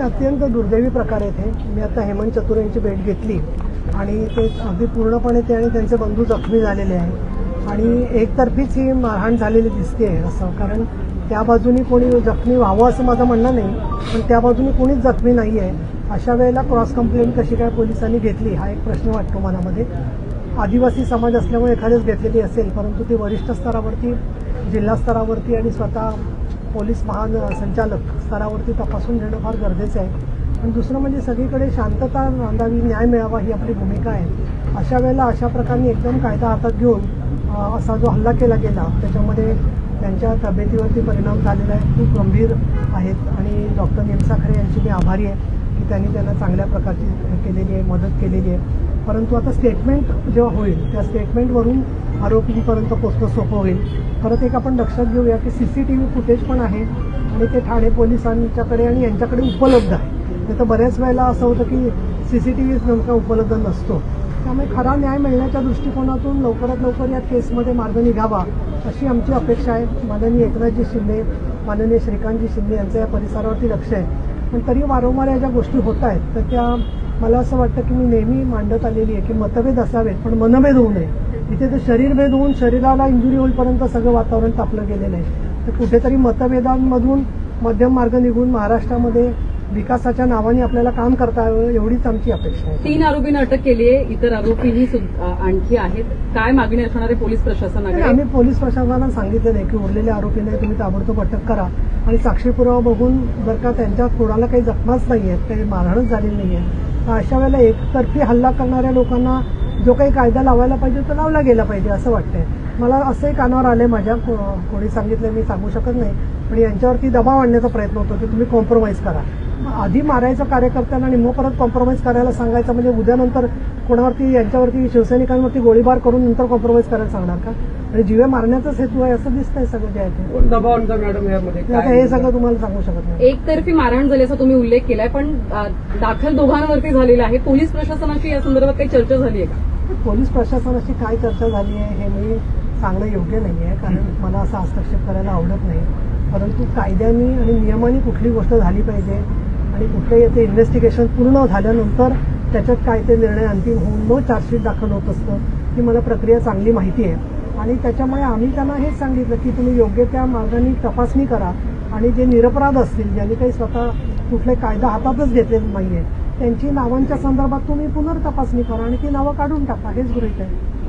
अत्यंत दुर्दैवी प्रकार आहेत हे. मी आता हेमंत चतुर यांची भेट घेतली आणि ते अगदी पूर्णपणे ते आणि त्यांचे बंधू जखमी झालेले आहेत. आणि एकतर्फीच ही मारहाण झालेली दिसते असं कारण त्या बाजूनी कोणी जखमी व्हावं असं माझं म्हणणं नाही पण त्या बाजूनी कोणीच जखमी नाही आहे अशा वेळेला क्रॉस कंप्लेंट कशी काय पोलिसांनी घेतली हा एक प्रश्न वाटतो मनामध्ये. आदिवासी समाज असल्यामुळे एखाद्याच घेतलेली असेल परंतु ती वरिष्ठ स्तरावरती जिल्हा स्तरावरती आणि स्वतः पोलीस महासंचालक स्तरावरती तपासून घेणं फार गरजेचं आहे. आणि दुसरं म्हणजे सगळीकडे शांतता नांदावी न्याय मिळावा ही आपली भूमिका आहे. अशा वेळेला अशा प्रकारे एकदम कायदा हातात घेऊन असा जो हल्ला केला गेला त्याच्यामध्ये त्यांच्या तब्येतीवरती परिणाम झालेला आहे खूप गंभीर आहेत. आणि डॉक्टर नेमसाखरे यांची मी आभारी आहे की त्यांनी त्यांना चांगल्या प्रकारची केलेली आहे मदत केलेली आहे. परंतु आता स्टेटमेंट जेव्हा होईल त्या स्टेटमेंटवरून आरोपींपर्यंत पोचणं सोपं होईल. परत एक आपण लक्षात घेऊया की C C T V footage पण आहे आणि ते ठाणे पोलिसांच्याकडे आणि यांच्याकडे उपलब्ध आहे. नाही तर बऱ्याच वेळेला असं होतं की सी सी टी व्हीच नेमका उपलब्ध नसतो. त्यामुळे खरा न्याय मिळण्याच्या दृष्टिकोनातून लवकरात लवकर या केसमध्ये मार्ग निघावा अशी आमची अपेक्षा आहे. माननीय एकनाथजी शिंदे माननीय श्रीकांतजी शिंदे यांचं या परिसरावरती लक्ष आहे. पण तरी वारंवार या ज्या गोष्टी होत आहेत तर त्या मला असं वाटतं की मी नेहमी मांडत आलेली आहे की मतभेद असावेत पण मनभेद होऊ नये. इथे तर शरीरभेद होऊन शरीराला इंजुरी होईपर्यंत सगळं वातावरण तापलं गेलेलं आहे. तर कुठेतरी मतभेदांमधून मध्यम मार्ग निघून महाराष्ट्रामध्ये विकासाच्या नावाने आपल्याला काम करता यावं एवढीच आमची अपेक्षा आहे. तीन आरोपींना अटक केली आहे इतर आरोपीही आणखी आहेत. काय मागणी असणार आहे पोलीस प्रशासनाकडे आम्ही पोलीस प्रशासनाला सांगितलं नाही की उरलेल्या आरोपींना तुम्ही ताबडतोब अटक करा. आणि साक्षी पुरावा बघून जर का त्यांच्या कोणाला काही जखमाच नाही आहेत काही मारहाणच झालेली नाही आहे तर अशा वेळेला एकतर्फी हल्ला करणाऱ्या लोकांना जो काही कायदा लावायला पाहिजे तो लावला गेला पाहिजे असं वाटतंय. मला असंही कानावर आलंय माझ्या कोणी सांगितलं मी सांगू शकत नाही पण यांच्यावरती दबाव आणण्याचा प्रयत्न होतो की तुम्ही कॉम्प्रोमाइज करा. आधी मारायचं कार्यकर्त्यांना आणि मग परत कॉम्प्रोमाइज करायला सांगायचं म्हणजे उद्यानंतर कोणावरती यांच्यावरती शिवसैनिकांवरती गोळीबार करून नंतर कॉम्प्रोमाइज करायला सांगणार का? आणि जीवे मारण्याचाच हेतू आहे असं दिसतंय सगळं जे आहे दबाव मॅडम हे सगळं तुम्हाला सांगू शकत नाही. एकतर्फी मारहाण झाल्याचा तुम्ही उल्लेख केलाय पण दाखल दोघांवरती झालेला आहे. पोलीस प्रशासनाची या संदर्भात काही चर्चा झाली आहे का? पोलीस प्रशासनाची काय चर्चा झाली आहे हे मी सांगणं योग्य नाही आहे कारण मला असा हस्तक्षेप करायला आवडत नाही. परंतु कायद्याने आणि नियमाने कुठली गोष्ट झाली पाहिजे आणि कुठलंही ते इन्व्हेस्टिगेशन पूर्ण झाल्यानंतर त्याच्यात काय ते निर्णय अंतिम होऊन मग चार्जशीट दाखल होत असतं ही मला प्रक्रिया चांगली माहिती आहे. आणि त्याच्यामुळे आम्ही त्यांना हेच सांगितलं की तुम्ही योग्य त्या मार्गाने तपासणी करा आणि जे निरपराध असतील ज्यांनी काही स्वतः कुठले कायदा हातातच घेतले नाही आहे त्यांची नावांच्या संदर्भात तुम्ही पुनर्तपासणी करा आणि ती नावं काढून टाका हेच गृहित आहे.